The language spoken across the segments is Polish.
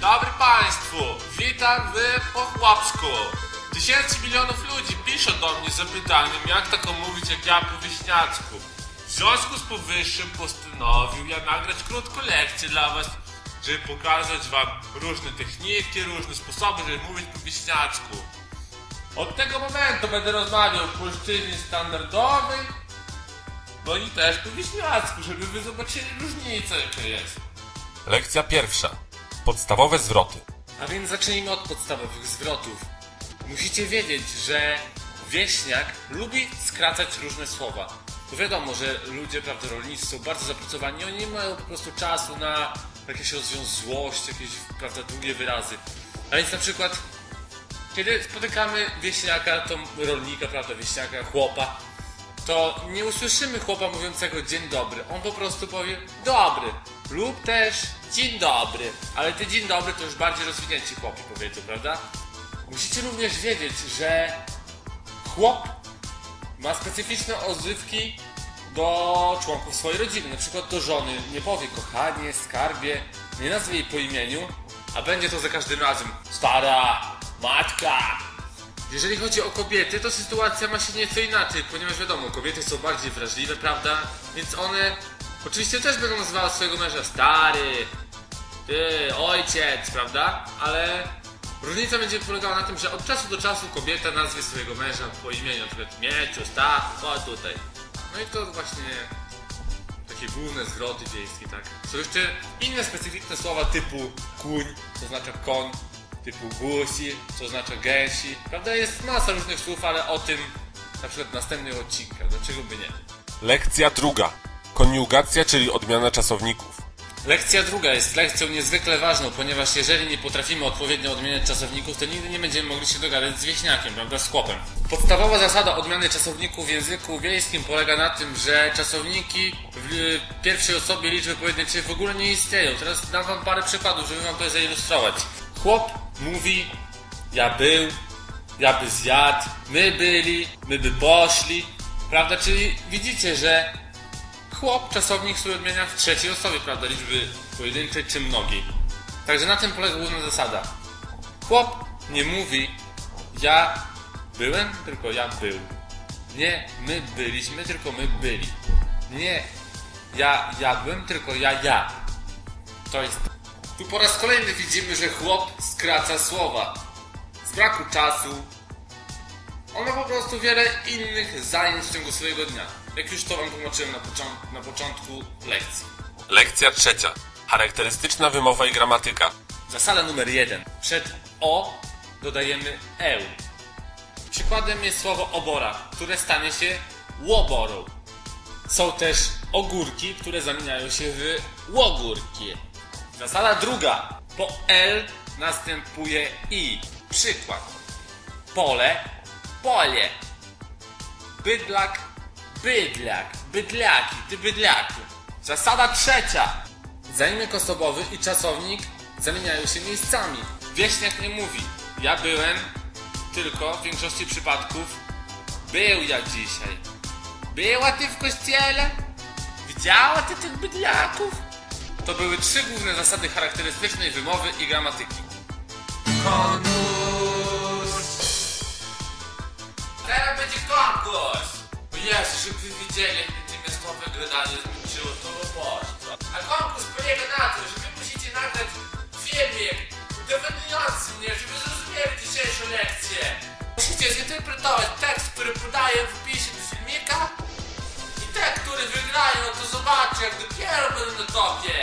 dobry Państwu! Witam w Pochłapsku. Tysięcy milionów ludzi piszą do mnie z zapytaniem, jak taką mówić jak ja po wieśniacku. W związku z powyższym postanowił ja nagrać krótką lekcję dla Was, żeby pokazać Wam różne techniki, różne sposoby, żeby mówić po wieśniacku. Od tego momentu będę rozmawiał w polszczyźnie standardowej, no i też po wieśniacku, żeby Wy zobaczyli różnicę jaka jest. Lekcja pierwsza. Podstawowe zwroty. A więc zacznijmy od podstawowych zwrotów. Musicie wiedzieć, że wieśniak lubi skracać różne słowa. To wiadomo, że ludzie, prawda, rolnicy są bardzo zapracowani, oni nie mają po prostu czasu na jakieś rozwiązłość, jakieś, prawda, długie wyrazy. A więc na przykład, kiedy spotykamy wieśniaka, to rolnika, prawda, wieśniaka, chłopa, to nie usłyszymy chłopa mówiącego dzień dobry. On po prostu powie dobry lub też dzień dobry. Ale ty dzień dobry to już bardziej rozwinięci chłopi powiedzą, prawda? Musicie również wiedzieć, że chłop ma specyficzne odzywki do członków swojej rodziny. Na przykład do żony nie powie kochanie, skarbie, nie nazwie jej po imieniu, a będzie to za każdym razem stara, matka, jeżeli chodzi o kobiety, to sytuacja ma się nieco inaczej, ponieważ wiadomo, kobiety są bardziej wrażliwe, prawda? Więc one oczywiście też będą nazywały swojego męża stary, ty, ojciec, prawda? Ale różnica będzie polegała na tym, że od czasu do czasu kobieta nazwie swojego męża po imieniu, przykład Mieciu, Stachu, chodź tutaj. No i to właśnie takie główne zwroty wiejskie, tak? Są jeszcze inne specyficzne słowa typu kuń, co oznacza koń, typu głusi, co oznacza gęsi. Prawda, jest masa różnych słów, ale o tym na przykład w następnych odcinkach, dlaczego by nie. Lekcja druga. Koniugacja, czyli odmiana czasowników. Lekcja druga jest lekcją niezwykle ważną, ponieważ jeżeli nie potrafimy odpowiednio odmieniać czasowników, to nigdy nie będziemy mogli się dogadać z wieśniakiem, prawda, z chłopem. Podstawowa zasada odmiany czasowników w języku wiejskim polega na tym, że czasowniki w pierwszej osobie liczby pojedynczej w ogóle nie istnieją. Teraz dam wam parę przykładów, żeby wam to zilustrować. Chłop mówi, ja był, ja by zjadł, my byli, my by poszli, prawda? Czyli widzicie, że chłop czasownik sobie odmienia w trzeciej osobie, prawda? Liczby pojedynczej czy mnogiej. Także na tym polega główna zasada. Chłop nie mówi, ja byłem, tylko ja był. Nie my byliśmy, tylko my byli. Nie ja jadłem, tylko ja ja. To jest tu po raz kolejny widzimy, że chłop skraca słowa. Z braku czasu. On ma po prostu wiele innych zajęć w ciągu swojego dnia. Jak już to wam tłumaczyłem na, począ- na początku lekcji. Lekcja trzecia. Charakterystyczna wymowa i gramatyka. Zasada numer jeden. Przed o dodajemy eł. Przykładem jest słowo obora, które stanie się łoborą. Są też ogórki, które zamieniają się w łogórki. Zasada druga. Po L następuje I. Przykład. Pole, pole. Bydlak, bydlak. Bydlaki, ty bydlaku. Zasada trzecia. Zaimek osobowy i czasownik zamieniają się miejscami. Wieśniak nie mówi ja byłem, tylko w większości przypadków był ja dzisiaj. Była ty w kościele? Widziała ty tych bydlaków? To były trzy główne zasady charakterystycznej wymowy i gramatyki. Teraz będzie konkurs! Żeby wy widzieli, jak natychmiastowe gradanie zmęczyło, to robotstwo. A konkurs polega na tym, że wy musicie nagrać filmik dowiadujący mnie, żeby zrozumieli dzisiejszą lekcję. Musicie zinterpretować tekst, który podaję w opisie do filmika i te, które wygrają, to zobaczę, jak dopiero będę na topie.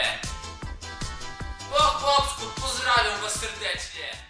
Po chłopsku, pozdrawiam was serdecznie.